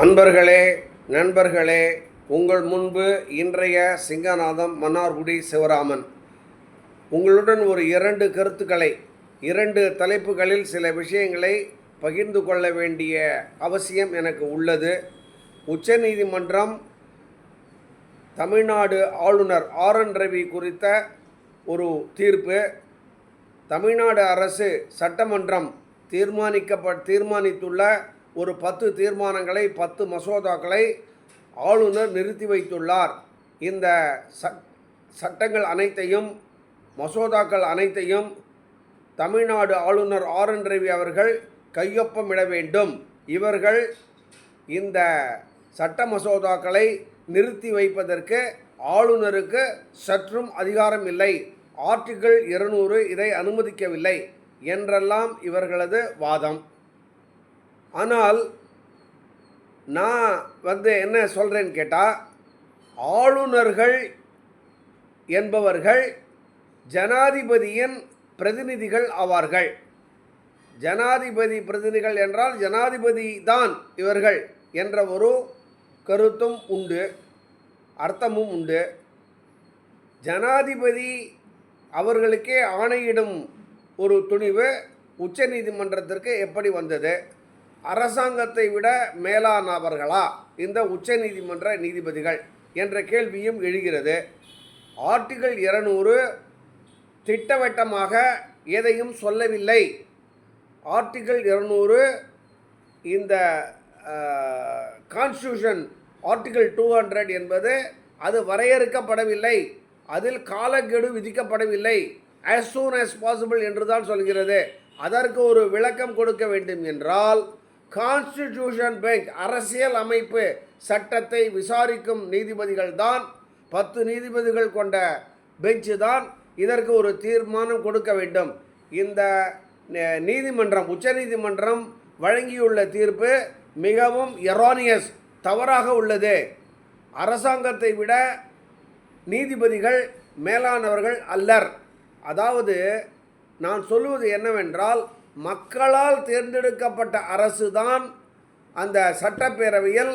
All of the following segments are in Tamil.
அன்பர்களே நண்பர்களே உங்கள் முன்பு இன்றைய சிங்கநாதம் மன்னார்குடி சிவராமன். உங்களுடன் ஒரு இரண்டு கருத்துக்களை இரண்டு தலைப்புகளில் சில விஷயங்களை பகிர்ந்து கொள்ள வேண்டிய அவசியம் எனக்கு உள்ளது. உச்சநீதிமன்றம் தமிழ்நாடு ஆளுநர் ஆர் என் ரவி குறித்த ஒரு தீர்ப்பு. தமிழ்நாடு அரசு சட்டமன்றம் தீர்மானிக்கப்ப தீர்மானித்துள்ள ஒரு பத்து தீர்மானங்களை பத்து மசோதாக்களை ஆளுநர் நிறுத்தி வைத்துள்ளார். இந்த சட் சட்டங்கள் அனைத்தையும் மசோதாக்கள் அனைத்தையும் தமிழ்நாடு ஆளுநர் ஆர். என். ரவி அவர்கள் கையொப்பமிட வேண்டும். இவர்கள் இந்த சட்ட மசோதாக்களை நிறுத்தி வைப்பதற்கு ஆளுநருக்கு சற்றும் அதிகாரம் இல்லை. ஆர்டிகிள் இருநூறு இதை அனுமதிக்கவில்லை என்றெல்லாம் இவர்களது வாதம். ஆனால் நான் வந்து என்ன சொல்கிறேன்னு கேட்டால் ஆளுநர்கள் என்பவர்கள் ஜனாதிபதியின் பிரதிநிதிகள் ஆவார்கள். ஜனாதிபதி பிரதிநிதிகள் என்றால் ஜனாதிபதி தான் இவர்கள் என்ற ஒரு கருத்தும் உண்டு அர்த்தமும் உண்டு. ஜனாதிபதி அவர்களுக்கே ஆணையிடும் ஒரு துணிவு உச்சநீதிமன்றத்திற்கு எப்படி வந்தது? அரசாங்கத்தை விட மேலானவர்களா? இந்த உச்சநீதிமன்ற நீதிபதிகள் என்ற கேள்வியும் எழுகிறது. ஆர்டிகிள் இருநூறு திட்டவட்டமாக எதையும் சொல்லவில்லை. ஆர்டிகிள் இருநூறு இந்த கான்ஸ்டியூஷன் ஆர்டிகிள் டூ ஹண்ட்ரட் என்பது அது வரையறுக்கப்படவில்லை. அதில் காலக்கெடு விதிக்கப்படவில்லை. ஆஸ் சூன் ஆஸ் பாசிபிள் என்று தான் சொல்கிறது. அதற்கு ஒரு விளக்கம் கொடுக்க வேண்டும் என்றால் கான்ஸ்டிடியூஷன் பெஞ்ச் அரசியல் அமைப்பு சட்டத்தை விசாரிக்கும் நீதிபதிகள் தான் பத்து நீதிபதிகள் கொண்ட பெஞ்சு தான் இதற்கு ஒரு தீர்மானம் கொடுக்க வேண்டும். இந்த நீதிமன்றம் உச்சநீதிமன்றம் வழங்கியுள்ள தீர்ப்பு மிகவும் எரோனியஸ் தவறாக உள்ளது. அரசாங்கத்தை விட நீதிபதிகள் மேலானவர்கள் அல்லர். அதாவது நான் சொல்லுவது என்னவென்றால் மக்களால் தேர்ந்தெடுக்கப்பட்ட அரசு தான் அந்த சட்டப்பேரவையில்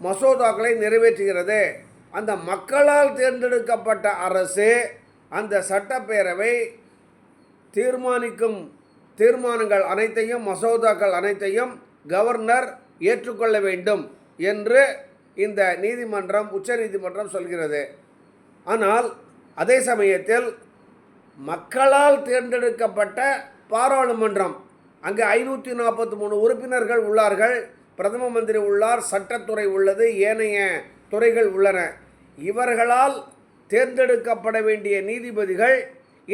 மசோதாக்களை நிறைவேற்றுகிறது. அந்த மக்களால் தேர்ந்தெடுக்கப்பட்ட அரசு அந்த சட்டப்பேரவை தீர்மானிக்கும் தீர்மானங்கள் அனைத்தையும் மசோதாக்கள் அனைத்தையும் கவர்னர் ஏற்றுக்கொள்ள வேண்டும் என்று இந்த நீதிமன்றம் உச்சநீதிமன்றம் சொல்கிறது. ஆனால் அதே சமயத்தில் மக்களால் தேர்ந்தெடுக்கப்பட்ட பாராளுமன்றம். அங்கே ஐநூற்றி நாற்பத்தி மூணு உறுப்பினர்கள் உள்ளார்கள். பிரதம மந்திரி உள்ளார் சட்டத்துறை உள்ளது ஏனைய துறைகள் உள்ளன. இவர்களால் தேர்ந்தெடுக்கப்பட வேண்டிய நீதிபதிகள்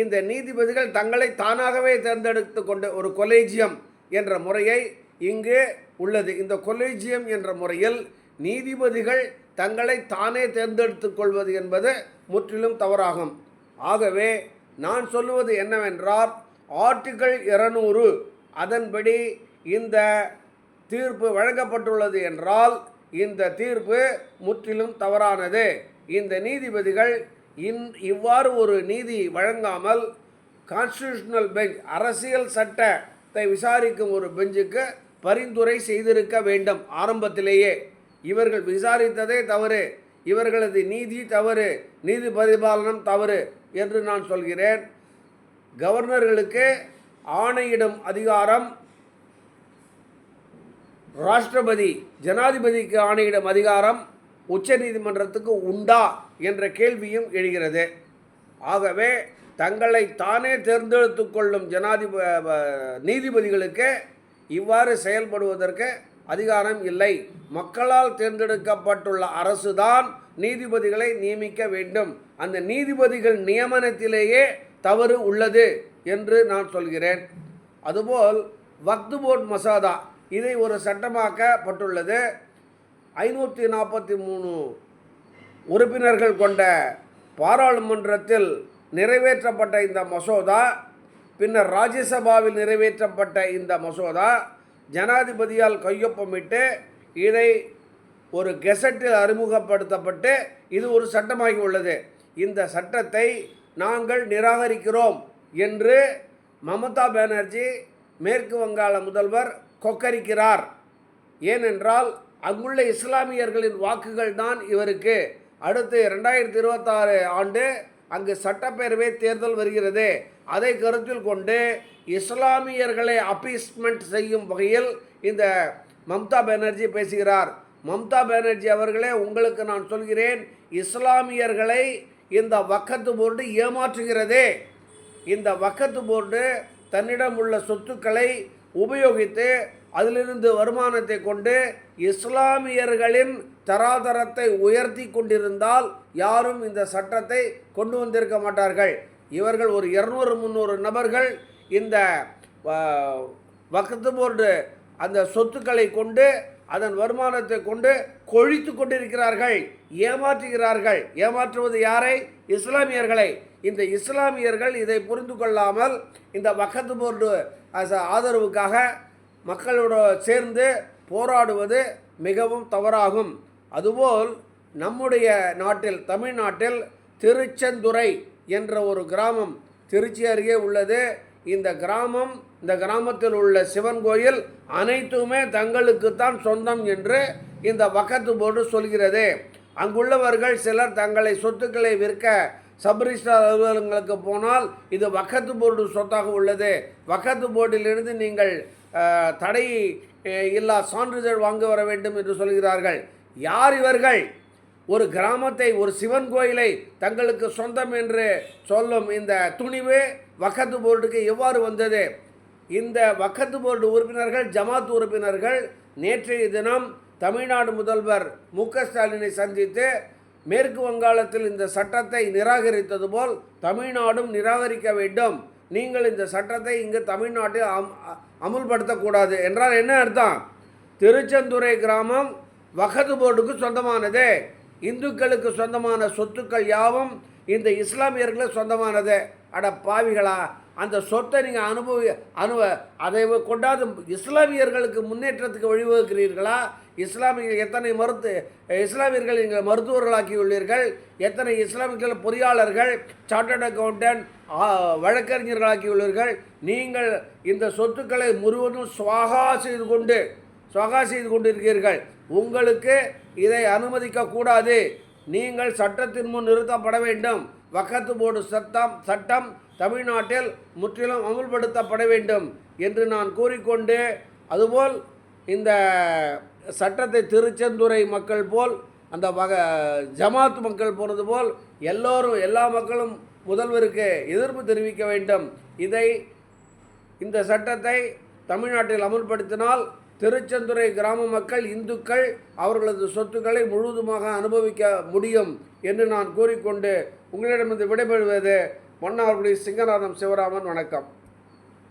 இந்த நீதிபதிகள் தங்களை தானாகவே தேர்ந்தெடுத்து கொண்ட ஒரு கொலேஜியம் என்ற முறையை இங்கு உள்ளது. இந்த கொலேஜியம் என்ற முறையில் நீதிபதிகள் தங்களை தானே தேர்ந்தெடுத்துக் கொள்வது என்பது முற்றிலும் தவறாகும். ஆகவே நான் சொல்லுவது என்னவென்றால் ஆர்டிகிள் இருநூறு. அதன்படி இந்த தீர்ப்பு வழங்கப்பட்டுள்ளது என்றால் இந்த தீர்ப்பு முற்றிலும் தவறானது. இந்த நீதிபதிகள் இன் இவ்வாறு ஒரு நீதி வழங்காமல் கான்ஸ்டியூஷனல் பெஞ்ச் அரசியல் சட்டத்தை விசாரிக்கும் ஒரு பெஞ்சுக்கு பரிந்துரை செய்திருக்க வேண்டும் ஆரம்பத்திலேயே. இவர்கள் விசாரித்ததே தவறு. இவர்களது நீதி தவறு. நீதி பரிபாலனம் தவறு என்று நான் சொல்கிறேன். கவர்னர்களுக்கு ஆணையிடும் அதிகாரம் ராஷ்டிரபதி ஜனாதிபதிக்கு ஆணையிடும் அதிகாரம் உச்ச நீதிமன்றத்துக்கு உண்டா என்ற கேள்வியும் எழுகிறது. ஆகவே தங்களை தானே தேர்ந்தெடுத்து கொள்ளும் ஜனாதிப நீதிபதிகளுக்கு இவ்வாறு செயல்படுவதற்கு அதிகாரம் இல்லை. மக்களால் தேர்ந்தெடுக்கப்பட்டுள்ள அரசுதான் நீதிபதிகளை நியமிக்க வேண்டும். அந்த நீதிபதிகள் நியமனத்திலேயே தவறு உள்ளது என்று நான் சொல்கிறேன். அதுபோல் வக்து போர்ட் மசோதா இதை ஒரு சட்டமாக்கப்பட்டுள்ளது. ஐநூற்றி நாற்பத்தி மூணு உறுப்பினர்கள் கொண்ட பாராளுமன்றத்தில் நிறைவேற்றப்பட்ட இந்த மசோதா பின்னர் ராஜ்யசபாவில் நிறைவேற்றப்பட்ட இந்த மசோதா ஜனாதிபதியால் கையொப்பமிட்டு இதை ஒரு கெசட்டில் அறிமுகப்படுத்தப்பட்டு இது ஒரு சட்டமாகி உள்ளது. இந்த சட்டத்தை நாங்கள் நிராகரிக்கிறோம் என்று மமதா பானர்ஜி மேற்கு வங்காள முதல்வர் கொக்கரிக்கிறார். ஏனென்றால் அங்குள்ள இஸ்லாமியர்களின் வாக்குகள் தான் இவருக்கு. அடுத்து ரெண்டாயிரத்தி இருபத்தாறு ஆண்டு அங்கு சட்டப்பேரவை தேர்தல் வருகிறது. அதை கருத்தில் கொண்டு இஸ்லாமியர்களை அப்பீஸ்மெண்ட் செய்யும் வகையில் இந்த மம்தா பானர்ஜி பேசுகிறார். மம்தா பானர்ஜி அவர்களே உங்களுக்கு நான் சொல்கிறேன் இஸ்லாமியர்களை இந்த வக்கத்து போர்டு ஏமாற்றுகிறதே. இந்த வக்கத்து போர்டு தன்னிடம் உள்ள சொத்துக்களை உபயோகித்து அதிலிருந்து வருமானத்தை கொண்டு இஸ்லாமியர்களின் தராதரத்தை உயர்த்தி கொண்டிருந்தால் யாரும் இந்த சட்டத்தை கொண்டு வந்திருக்க மாட்டார்கள். இவர்கள் ஒரு இருநூறு முந்நூறு நபர்கள் இந்த வக்கத்து போர்டு அந்த சொத்துக்களை கொண்டு அதன் வருமானத்தை கொண்டு கொழித்து கொண்டிருக்கிறார்கள் ஏமாற்றுகிறார்கள். ஏமாற்றுவது யாரை? இஸ்லாமியர்களை. இந்த இஸ்லாமியர்கள் இதை புரிந்து கொள்ளாமல் இந்த வக்கத்து போர்டு ஆதரவுக்காக மக்களோட சேர்ந்து போராடுவது மிகவும் தவறாகும். அதுபோல் நம்முடைய நாட்டில் தமிழ்நாட்டில் திருச்செந்துறை என்ற ஒரு கிராமம் திருச்சி அருகே உள்ளது. இந்த கிராமம் இந்த கிராமத்தில் உள்ள சிவன் கோயில் அனைத்துமே தங்களுக்குத்தான் சொந்தம் என்று இந்த வக்கத்து போர்டு சொல்கிறது. அங்குள்ளவர்கள் சிலர் தங்களை சொத்துக்களை விற்க சப்ரிஸ்டார் அலுவலகங்களுக்கு போனால் இது வக்கத்து போர்டு சொத்தாக உள்ளது. வக்கத்து போர்டிலிருந்து நீங்கள் தடை இல்லா சான்றிதழ் வாங்க வர வேண்டும் என்று சொல்கிறார்கள். யார் இவர்கள்? ஒரு கிராமத்தை ஒரு சிவன் கோயிலை தங்களுக்கு சொந்தம் என்று சொல்லும் இந்த துணிவு வக்கத்து போர்டுக்கு எவ்வாறு வந்தது? இந்த வக்கத்து போர்டு உறுப்பினர்கள் ஜமாத் உறுப்பினர்கள் நேற்றைய தினம் தமிழ்நாடு முதல்வர் மு ஸ்டாலினை சந்தித்து மேற்கு வங்காளத்தில் இந்த சட்டத்தை நிராகரித்தது போல் தமிழ்நாடும் நிராகரிக்க வேண்டும். நீங்கள் இந்த சட்டத்தை இங்கு தமிழ்நாட்டில் அம் அமுல்படுத்தக்கூடாது என்றால் என்ன அர்த்தம்? திருச்செந்துறை கிராமம் வகது போர்டுக்கு சொந்தமானது. இந்துக்களுக்கு சொந்தமான சொத்துக்கள் யாவும் இந்த இஸ்லாமியர்களுக்கு சொந்தமானது. அட பாவிகளா அந்த சொத்தை நீங்கள் அனுபவி அனுப அதை கொண்டாது இஸ்லாமியர்களுக்கு முன்னேற்றத்துக்கு வழிவகுக்கிறீர்களா? இஸ்லாமியர்கள் எத்தனை மருத்து இஸ்லாமியர்கள் நீங்கள் மருத்துவர்களாக்கியுள்ளீர்கள் எத்தனை இஸ்லாமியர்கள் பொறியாளர்கள் சார்ட்டர்ட் அக்கௌண்டன்ட் வழக்கறிஞர்களாக்கியுள்ளீர்கள் நீங்கள் இந்த சொத்துக்களை முழுவதும் சுவாகா செய்து கொண்டு சுவாகா செய்து கொண்டிருக்கிறீர்கள். உங்களுக்கு இதை அனுமதிக்க கூடாது நீங்கள் சட்டத்தின் முன் நிறுத்தப்பட வேண்டும். வக்கத்து போர்டு சட்டம் சட்டம் தமிழ்நாட்டில் முற்றிலும் அமுல்படுத்தப்பட வேண்டும் என்று நான் கூறிக்கொண்டு அதுபோல் இந்த சட்டத்தை திருச்செந்துறை மக்கள் போல் அந்த வக ஜமாத் மக்கள் போனது போல் எல்லோரும் எல்லா மக்களும் முதல்வருக்கு எதிர்ப்பு தெரிவிக்க வேண்டும். இதை இந்த சட்டத்தை தமிழ்நாட்டில் அமுல்படுத்தினால் திருச்செந்துறை கிராம மக்கள் இந்துக்கள் அவர்களது சொத்துக்களை முழுவதுமாக அனுபவிக்க முடியும் என்று நான் கூறிக்கொண்டு உங்களிடமிருந்து விடைபெறுவது மன்னார்குடி சிங்கநாதம் சிவராமன். வணக்கம்.